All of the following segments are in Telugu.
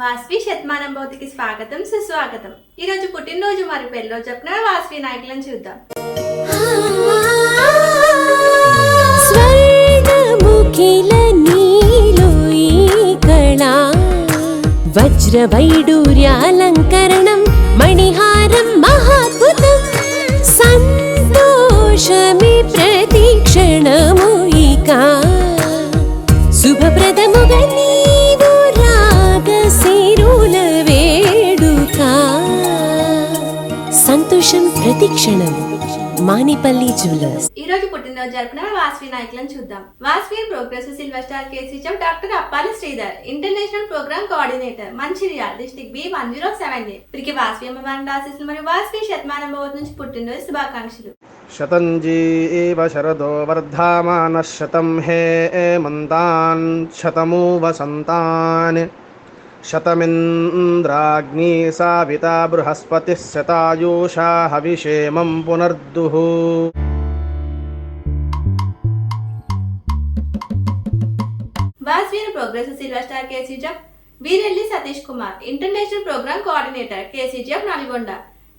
వాస్వి శతమానం భౌతికి స్వాగతం సుస్వాగతం. ఈ రోజు పుట్టినరోజు మరి పెళ్ళిలో చెప్పిన వాస్వి నాయకులను చూద్దాం. వజ్ర వైడూర్యాలంకరణం మణిహారం మహాద్భుతం సంతోషమి ప్రతిక్షణము ఇక శుభప్రదముగా సంతోషం ప్రతిక్షణం మానిపల్లి జ్యువెలర్స్. ఈ రోజు పుట్టినరోజు జరుపున వాస్వి నాయకులను చూద్దాం. Vasavi progress silver star కేసీచం doctor Appali Sridhar international programme coordinator Mancherial district B one zero seven వీరికి వాస్వి అమ్మవారిని ఆశీస్సులు మరియు వాస్వి శతమానం భవత్ నుంచి పుట్టినరోజు శుభాకాంక్షలు. శతంజీ ఏవ శరదో వర్ధమాన శతం హే మంతాన్ శతము వసంతాన్ शतमिन्द्राग्नी साविता बृहस्पतिः शतायुषा हविषेमं पुनर्दुः Vasavi progressive silver star KCM Veerelli Satish Kumar international programme coordinator KCGF Nalgonda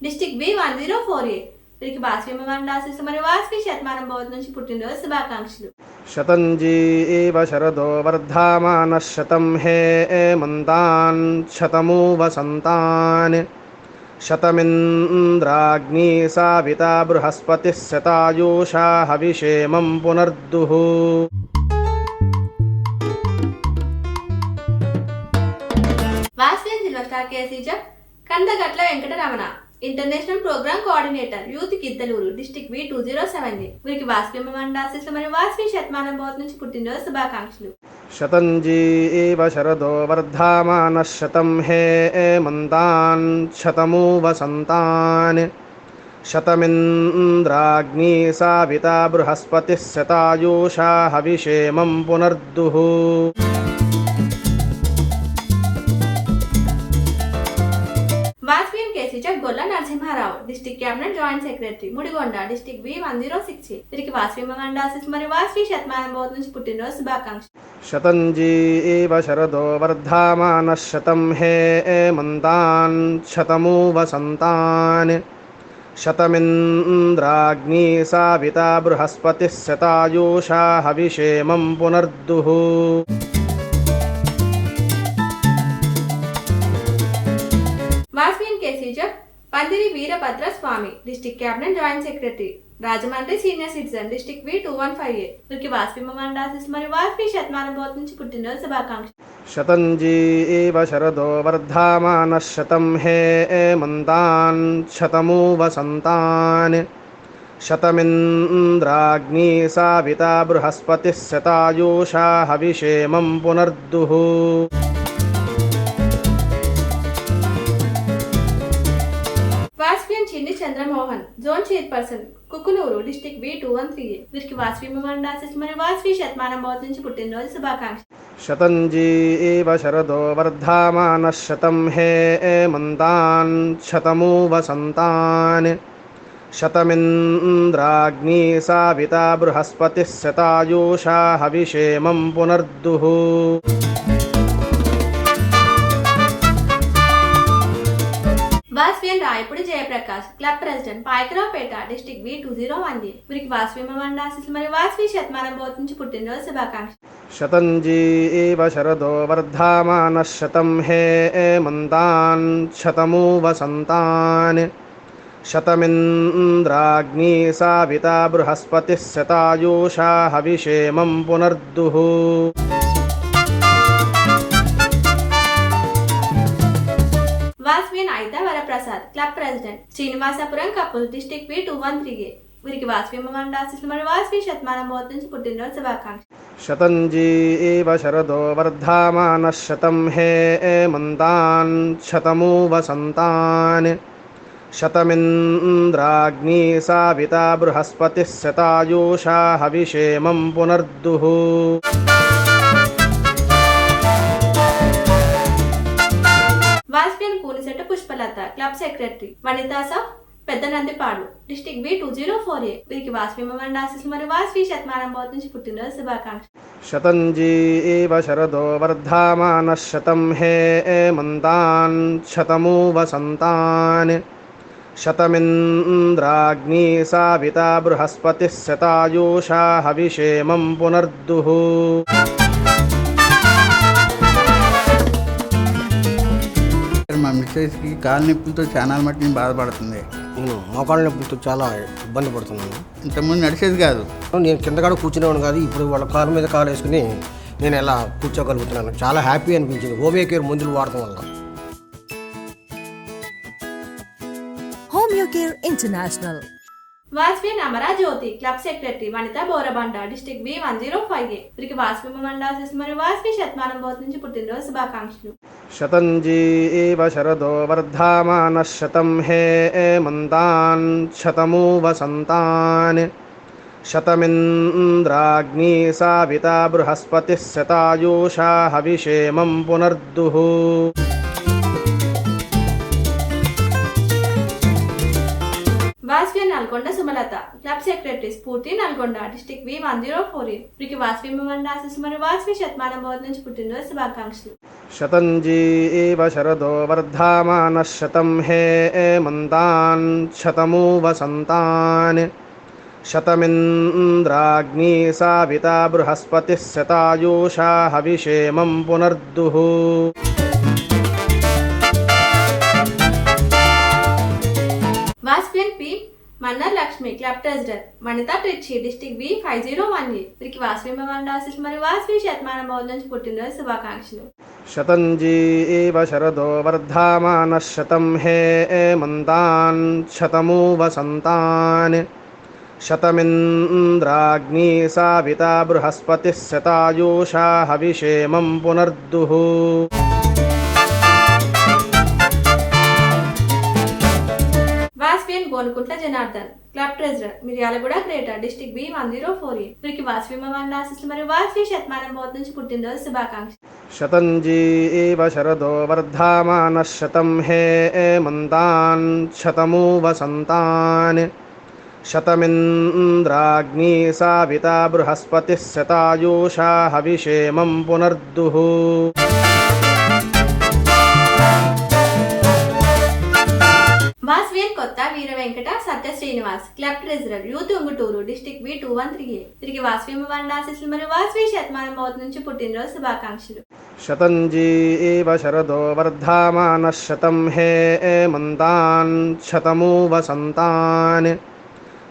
district B one zero four A వీరికి బాష్పీభవాన్ని ఆశిస్తూ మరియు వాస్పి శతమానం భవతి నుంచి పుట్టినరోజు శుభాకాంక్షలు. శతంజీ ఇవ శరదో వర్ధమాన శతం హే మంతాన్ శతమూ వసంతాన్ శతమింద్రాగ్ని సావిత బృహస్పతి శతాయూషా హవిషేమం పునర్దుః. వాస్వి జిల్లా కేసీజం Kandagatla Venkataramana. International programme coordinator youth Giddalur district V two zero seven వీరికి వాస్వి మండాశిస్లు మరియు వాస్వి శతమానం బోత్ నుంచి పుట్టినరోజు శుభాకాంక్షలు. శతంజీ శరదో వర్ధమాన శతం హే మంతాన్ శతమూ వసంతాన్ శతమింద్రాగ్ని సావిత బృహస్పతి శతాయూషా హవిషేమం పునర్దుః. కేసీच्या Golla Narasimharao. District cabinet joint secretary. Mudigonda district B one zero six వీరికి వాస్వి మంగళాశిస్ మరియు వాస్వి శతమానం బోధ నుంచి పుట్టినరోజు శుభాకాంక్ష శతంజీ శరదో వర్ధమాన శతం హే మంతాన్ శతము వసంతాన్ శతమింద్రాగ్ని సావిత బృహస్పతిः శతాయూషా హవిషేమం పునర్దుః. Pandiri Veerabhadra Swamy district cabinet joint secretary Rajahmundry senior citizen district V two one five A వీరికి వాస్పిమండాసిస్ మరియు వాస్పి శతమానం పోతు నుంచి పుట్టినరోజు శుభాకాంక్ష శతంజీ శరదో వర్ధమాన శతం హే మంతాన్ శతమూ వసంతాన్ శతమింద్రాగ్ని సావిత బృహస్పతి శతాయూషా హవిషేమం పునర్దుః. Chandramohan zone chairperson Kukkunoor district B two one three వీరికి వాసవి మండాసిస్ మరియు వాసవి శతమానం భవతి పుట్టినరోజు శుభాకాంక్ష శతం శరదో వర్ధమాన శతం హే మంతాన్ శతమూ వసంతాన్ శతమింద్రాగ్ని సావిత బృహస్పతి శతాయూషా హవిషేమం పునర్దుః. నేను Rayapudi Jayaprakash club president Payakaraopeta district B two zero one G వీరికి వాస్విమండ ఆశీస్సులు మరియు వాస్వి శతమానం బోధించి పుట్టినరోజు శుభాకాంక్ష శతం జీవ శరదో వర్ధమాన శతం హే మంతాన్ శతము వసంతాన్ శతమింద్రాగ్ని సావిత బృహస్పతి శతాయూషా హవిషేమం పునర్దుః. Prasad club president Srinivaspur Kapoor district V two one three शतंजी शरदो वर्धमान, शतम हे ए मंदान शतमो वसंतान शतमिन्द्राग्नी साविता बृहस्पतिः शतायुषा हविषेमं पुनर्दुः। వాస్పియన్ కూనిసెట్ట పుష్పలత క్లబ్ సెక్రటరీ వనితాస సాఫ్ పెద్ద Nandipadu. District B two zero four A. వీరికి వాస్వి మండ ఆశీస్సులు మరియు వాస్వి శతమానం బౌద్ధ నుంచి పుట్టినరోజు శుభాకాంక్ష శతంజీ శతంజీవ శరదో వర్ధమాన శతం హే మంతాన్ శతమూ వసంతాన్ శతమింద్రాగ్నీ సావిత బృహస్పతి శతాయూషా హవిషేమం పునర్దుః. మిస్సెస్కి కాలు నొప్పులతో చాలా మట్టి బాధపడుతుంది. నేను మోకాళ్ళ నొప్పులతో చాలా ఇబ్బంది పడుతున్నాను. ఇంతకుముందు నడిచేది కాదు. నేను కింద కూడా కూర్చునేవాడు కాదు ఇప్పుడు వాళ్ళ కాలు మీద కాలు వేసుకుని నేను ఎలా కూర్చోగలుగుతున్నాను. చాలా హ్యాపీ అనిపించింది. హోమియో కేర్ మందులు వాడటం వల్ల. Homeo Care International. Vajpayee Amarajyothi club secretary Vanitha Borabanda district B one zero five A. వీరికి వాజ్పేయి మండ మరియు వాజ్పేయి శతమానం బౌద్ధ నుంచి పుట్టినరోజు శుభాకాంక్షలు. శతంజీ శతంజీవ శరదో వర్ధమాన శతం హే మంతాన్ శతమూ వసంతాన్ శతమింద్రాగ్నీ సావిత బృహస్పతిः శతాయూషా హవిషేమం పునర్దుః. Nalgonda club secretary Spoorthi Nalgonda district V one zero four A. వీరికి వాస్వి మిమ్మల్ని ఆశీస్సులు మరియు వాస్వి శతమానం బౌద్ధ నుంచి పుట్టినరోజు శుభాకాంక్షలు. శతంజీ శతంజీవ శరదో వర్ధమాన శతం హే మంతాన్ శతమూ వసంతాన్ శతమింద్రాగ్నీ సావిత బృహస్పతి శతాయూషా హవిషేమం పునర్దుః. Mannar Lakshmi club treasurer మణితా Trichy district B five zero one A. వీరికి వాసవి మండ ఆశీస్సులు మరియు వాసవి శతమానం బౌద్ధ నుంచి పుట్టినరోజు శుభాకాంక్షలు. శతంజీ ఇవ శరదో వర్ధమానः శతం హే మంతాన్ శతమూ వసంతాన్ శతమింద్రాగ్ని సావిత బృహస్పతిः శతాయూషా హవిషేమం పునర్దుః. Gonukuntla Janardhan. Club treasurer Miryalaguda greater district B one zero four A. వీరికి వాసవి మమ్మల్ని ఆశీస్సులు మరియు వాసవి శతమానం బౌద్ధ నుంచి పుట్టినరోజు శుభాకాంక్షలు. శతంజీవ శరదో వర్ధమాన శతం హే మంతాన్ శతమూ వసంతాన్ శతమింద్రాగ్నీ సావిత బృహస్పతిः శతాయూషా హవిషేమం పునర్దుః. Kotha Veera Venkata Satya Srinivas club treasurer youth Unguturu district B two one three A. వీరికి వాస్వి మండ ఆశీస్సులు మరియు వాస్వి శతమానం బౌద్ధ నుంచి పుట్టినరోజు శుభాకాంక్షలు. శతంజీ శతంజీవ శరదో వర్ధమాన శతం హే మంతాన్ శతమూ వసంతాన్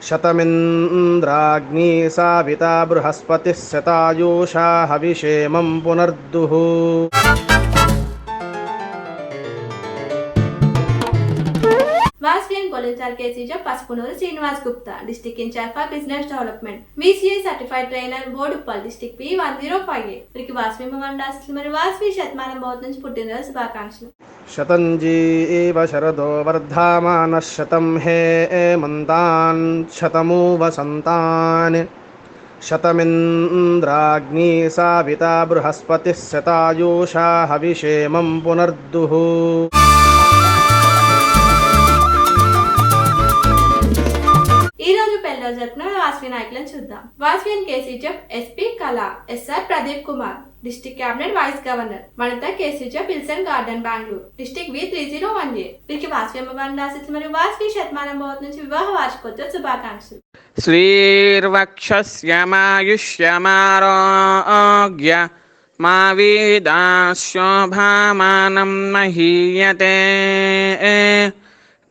శతమింద్రాగ్ని సావిత బృహస్పతి శతాయూషా హవిషేమం పునర్దుః. వాస్వియన్ కొలెచార్ కేసీజ Pasupunuru Srinivas Gupta district incharge for business development VCI certified trainer Boduppal district P one zero five A వీరికి వాస్వి మండ ఆశీస్సులు మరియు వాస్వి శతమానం బౌద్ధ నుంచి పుట్టినరోజు శుభాకాంక్షలు శతంజీవ శరదో వర్ధమానः శతం హే మంతాన్ శతమూ వసంతాన్ శతమింద్రాగ్నీ సావితా బృహస్పతిः శతాయూషా హవిషేమం పునర్దుః నాయకులను చూద్దాం. వాజ్పేయి కేసీజెఫ్ ఎస్పీ కళ SR Pradeep Kumar district cabinet vice governor Manitha కేసీజా Wilson garden Bengaluru district V three zero one A వీరికి వాస్వి అమ్మవారిని ఆశిస్తు మరియు వాస్వి శతమానం భవత్ నుంచి వివాహ వార్షికోత్సవ శుభాకాంక్షలు. శ్రీర్వక్షమాయుష్యమారోగ్య మా వీదాశోభామానం మహీయతే.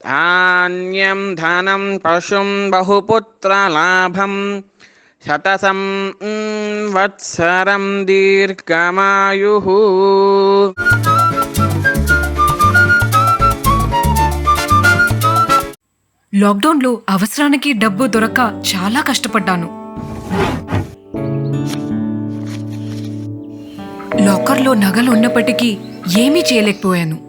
ధాన్యం ధనం పశుం బహుపుత్రలాభం శతసం వత్సరం దీర్ఘమాయు లాక్డౌన్లో అవసరానికి డబ్బు దొరక్క చాలా కష్టపడ్డాను. లాకర్లో నగలు ఉన్నప్పటికీ ఏమీ చేయలేకపోయాను.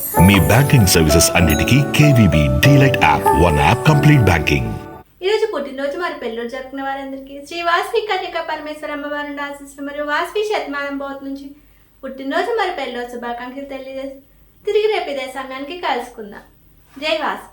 మీ బ్యాంకింగ్ సర్వీసెస్ అన్నిటికీ KVB DLite app one app complete banking. ఈ రోజు పుట్టినరోజు మరి పెళ్ళిరోజు జరుపుకున్న వారందరికీ శ్రీ వాస్వి కన్యక పరమేశ్వర అమ్మవారిని ఆశిస్తున్న మరియు వాస్వి శతమానం బోత్ నుంచి పుట్టినరోజు మరి పెళ్ళిరోజు శుభాకాంక్షలు తెలియజేసి తిరిగి రేపు ఇదే సమయానికి కలుసుకుందాం. జై వాస్వి.